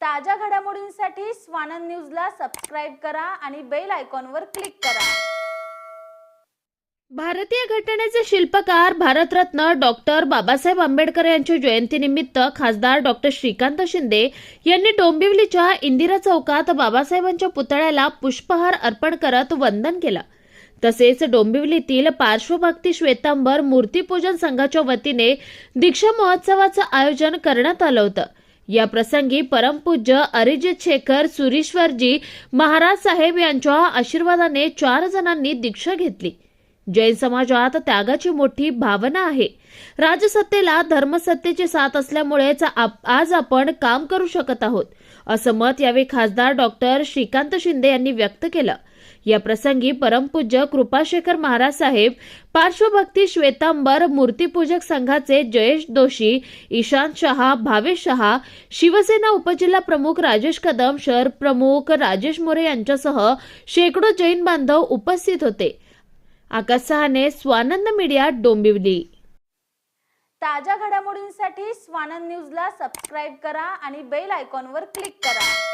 ताज्या घडामोडींसाठी स्वानंद न्यूजला सबस्क्राईब करा आणि बेल आयकॉनवर क्लिक करा. भारतीय घटनेचे शिल्पकार भारतरत्न डॉक्टर बाबासाहेब आंबेडकर यांच्या जयंतीनिमित्त खासदार डॉक्टर श्रीकांत शिंदे यांनी डोंबिवलीच्या इंदिरा चौकात बाबासाहेबांच्या पुतळ्याला पुष्पहार अर्पण करत वंदन केलं. तसेच डोंबिवलीतील पार्श्वभक्ती श्वेतांबर मूर्तीपूजन संघाच्या वतीने दीक्षा महोत्सवाचं आयोजन करण्यात आलं होतं. या प्रसंगी परमपूज्य अरिजित शेखर सुरीश्वरजी महाराज साहेब यांच्या आशीर्वादाने चार जणांनी दीक्षा घेतली. जैन समाजात त्यागाची मोठी भावना आहे. राजसत्तेला धर्मसत्तेची साथ असल्यामुळेच आज आपण काम करू शकत आहोत असं मत यावेळी खासदार डॉक्टर श्रीकांत शिंदे यांनी व्यक्त केलं. या प्रसंगी परमपूज्य कृपाशेखर महाराज साहेब पार्श्वभक्ती श्वेतांबर मूर्तीपूजक संघाचे जयेश दोशी ईशांत शहा भावेश शहा शिवसेना उपजिल्हा प्रमुख राजेश कदम शहर प्रमुख राजेश मोरे यांच्यासह शेकडो जैन बांधव उपस्थित होते. आकाश सहाने स्वानंद मीडिया डोंबिवली. ताज्या घडामोडींसाठी स्वानंद न्यूजला सबस्क्राईब करा आणि बेल आयकॉनवर क्लिक करा.